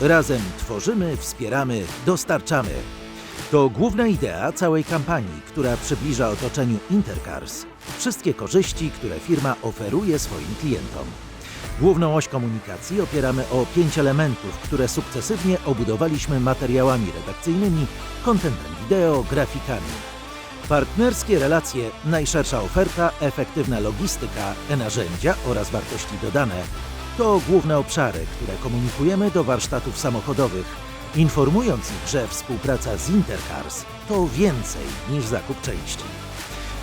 Razem tworzymy, wspieramy, dostarczamy. To główna idea całej kampanii, która przybliża otoczeniu Intercars wszystkie korzyści, które firma oferuje swoim klientom. Główną oś komunikacji opieramy o pięć elementów, które sukcesywnie obudowaliśmy materiałami redakcyjnymi, kontentem wideo, grafikami. Partnerskie relacje, najszersza oferta, efektywna logistyka, e-narzędzia oraz wartości dodane to główne obszary, które komunikujemy do warsztatów samochodowych, informując ich, że współpraca z Intercars to więcej niż zakup części.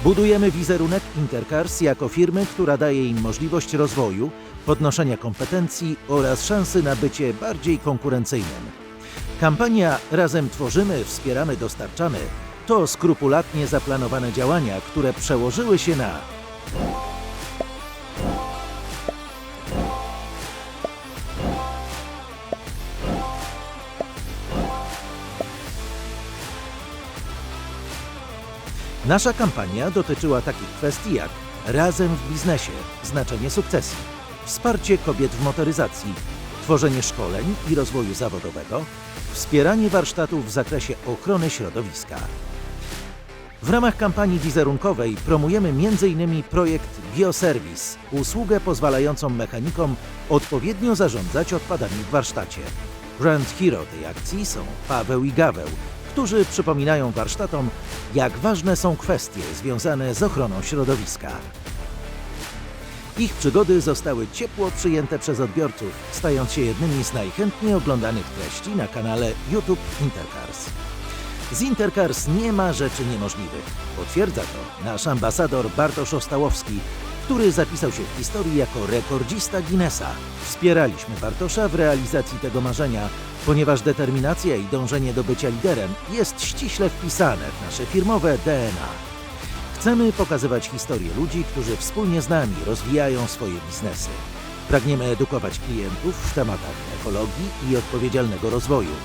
Budujemy wizerunek Intercars jako firmy, która daje im możliwość rozwoju, podnoszenia kompetencji oraz szansy na bycie bardziej konkurencyjnym. Kampania Razem tworzymy, wspieramy, dostarczamy to skrupulatnie zaplanowane działania, które przełożyły się na Nasza kampania dotyczyła takich kwestii jak Razem w biznesie, znaczenie sukcesji, wsparcie kobiet w motoryzacji, tworzenie szkoleń i rozwoju zawodowego, wspieranie warsztatów w zakresie ochrony środowiska. W ramach kampanii wizerunkowej promujemy m.in. projekt Bioserwis, usługę pozwalającą mechanikom odpowiednio zarządzać odpadami w warsztacie. Brand hero tej akcji są Paweł i Gaweł, którzy przypominają warsztatom, jak ważne są kwestie związane z ochroną środowiska. Ich przygody zostały ciepło przyjęte przez odbiorców, stając się jednymi z najchętniej oglądanych treści na kanale YouTube Intercars. Z Intercars nie ma rzeczy niemożliwych. Potwierdza to nasz ambasador Bartosz Ostałowski, który zapisał się w historii jako rekordzista Guinnessa. Wspieraliśmy Bartosza w realizacji tego marzenia, ponieważ determinacja i dążenie do bycia liderem jest ściśle wpisane w nasze firmowe DNA. Chcemy pokazywać historie ludzi, którzy wspólnie z nami rozwijają swoje biznesy. Pragniemy edukować klientów w tematach ekologii i odpowiedzialnego rozwoju.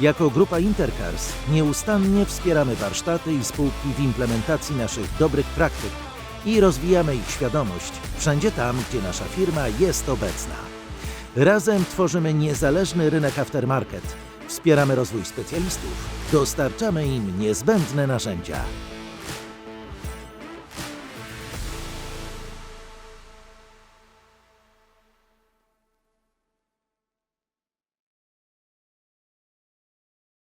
Jako grupa Intercars nieustannie wspieramy warsztaty i spółki w implementacji naszych dobrych praktyk i rozwijamy ich świadomość wszędzie tam, gdzie nasza firma jest obecna. Razem tworzymy niezależny rynek aftermarket, wspieramy rozwój specjalistów, dostarczamy im niezbędne narzędzia.